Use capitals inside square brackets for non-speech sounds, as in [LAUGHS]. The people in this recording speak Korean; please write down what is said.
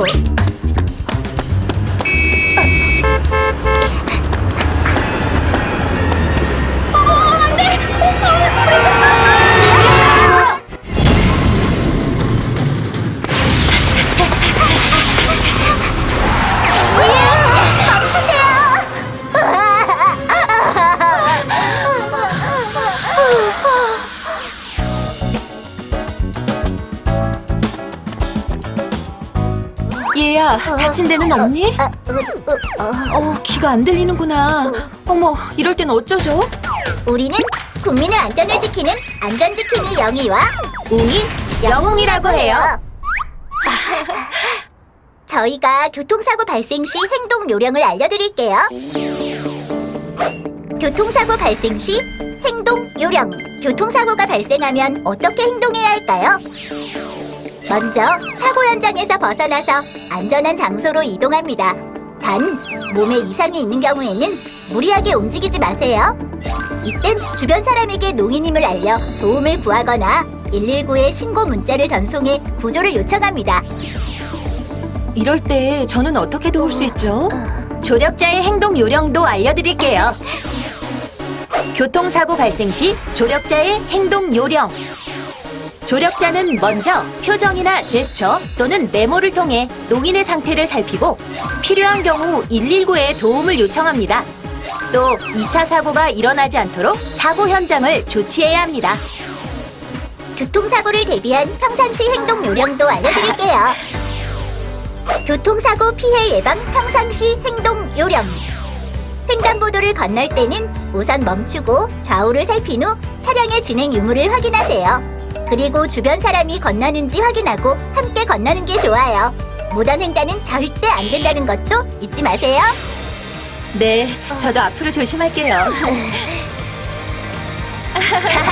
Oh. 애기야, 다친 데는 없니? 어. 어, 귀가 안 들리는구나. 어머, 이럴 땐 어쩌죠? 우리는 국민의 안전을 지키는 안전지킴이 영희와 웅이 영웅이라고 해요. [LAUGHS] 저희가 교통사고 발생 시 행동 요령을 알려드릴게요. 교통사고 발생 시 행동 요령. 교통사고가 발생하면 어떻게 행동해야 할까요? 먼저 사고 현장에서 벗어나서 안전한 장소로 이동합니다. 단 몸에 이상이 있는 경우에는 무리하게 움직이지 마세요. 이땐 주변 사람에게 농인임을 알려 도움을 구하거나 119에 신고 문자를 전송해 구조를 요청합니다. 이럴 때 저는 어떻게 도울 수 있죠? 조력자의 행동 요령도 알려드릴게요. 교통사고 발생 시 조력자의 행동 요령. 조력자는 먼저 표정이나 제스처 또는 메모를 통해 농인의 상태를 살피고 필요한 경우 119에 도움을 요청합니다. 또 2차 사고가 일어나지 않도록 사고 현장을 조치해야 합니다. 교통사고를 대비한 평상시 행동 요령도 알려드릴게요. [LAUGHS] 교통사고 피해 예방 평상시 행동 요령. 횡단보도를 건널 때는 우선 멈추고 좌우를 살핀 후 차량의 진행 유무를 확인하세요. 그리고 주변 사람이 건너는지 확인하고 함께 건너는 게 좋아요. 무단 횡단은 절대 안 된다는 것도 잊지 마세요. 네, 저도 앞으로 조심할게요. [LAUGHS] [LAUGHS]